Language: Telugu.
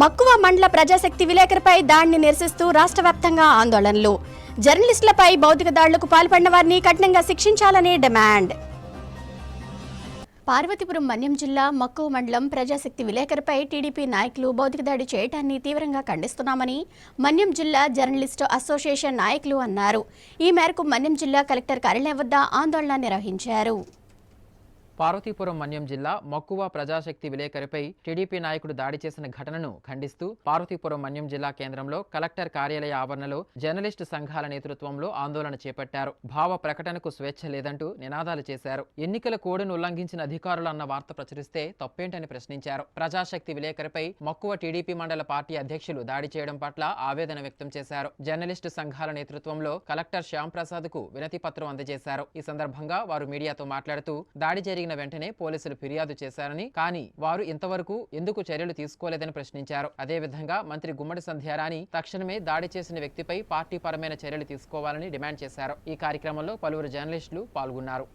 మక్కువ మండల ప్రజాశక్తి విలేకరిపై దాడిని నిరసిస్తూ రాష్ట్ర వ్యాప్తంగా ఆందోళనలు. జర్నలిస్టులపై భౌతిక దాడులకు పాల్పడిన వారిని కఠినంగా శిక్షించాలని డిమాండ్. పార్వతీపురం మన్యం జిల్లా మక్కువ మండలం ప్రజాశక్తి విలేకరిపై టీడీపీ నాయకులు భౌతిక దాడి చేయటాన్ని తీవ్రంగా ఖండిస్తున్నామని మన్యం జిల్లా జర్నలిస్టు అసోసియేషన్ నాయకులు అన్నారు. ఈ మేరకు మన్యం జిల్లా కలెక్టర్ కార్యాలయం వద్ద ఆందోళన నిర్వహించారు. పార్వతీపురం మన్యం జిల్లా మక్కువ ప్రజాశక్తి విలేకరిపై టీడీపీ నాయకుడు దాడి చేసిన ఘటనను ఖండిస్తూ పార్వతీపురం మన్యం జిల్లా కేంద్రంలో కలెక్టర్ కార్యాలయ ఆవరణలో జర్నలిస్టు సంఘాల నేతృత్వంలో ఆందోళన చేపట్టారు. భావ ప్రకటనకు స్వేచ్ఛ లేదంటూ నినాదాలు చేశారు. ఎన్నికల కోడ్ను ఉల్లంఘించిన అధికారులు అన్న వార్త ప్రచురిస్తే తప్పేంటని ప్రశ్నించారు. ప్రజాశక్తి విలేకరిపై మక్కువ టీడీపీ మండల పార్టీ అధ్యక్షులు దాడి చేయడం పట్ల ఆవేదన వ్యక్తం చేశారు. జర్నలిస్టు సంఘాల నేతృత్వంలో కలెక్టర్ శ్యాంప్రసాద్కు వినతి పత్రం అందజేశారు. ఈ సందర్భంగా వారు మీడియాతో మాట్లాడుతూ దాడి జరిగిన వెంటనే పోలీసులు ఫిర్యాదు చేశారని కానీ వారు ఇంతవరకు ఎందుకు చర్యలు తీసుకోలేదని ప్రశ్నించారు. అదేవిధంగా మంత్రి గుమ్మడి సంధ్యారాణి తక్షణమే దాడి చేసిన వ్యక్తిపై పార్టీ పరమైన చర్యలు తీసుకోవాలని డిమాండ్ చేశారు. ఈ కార్యక్రమంలో పలువురు జర్నలిస్టులు పాల్గొన్నారు.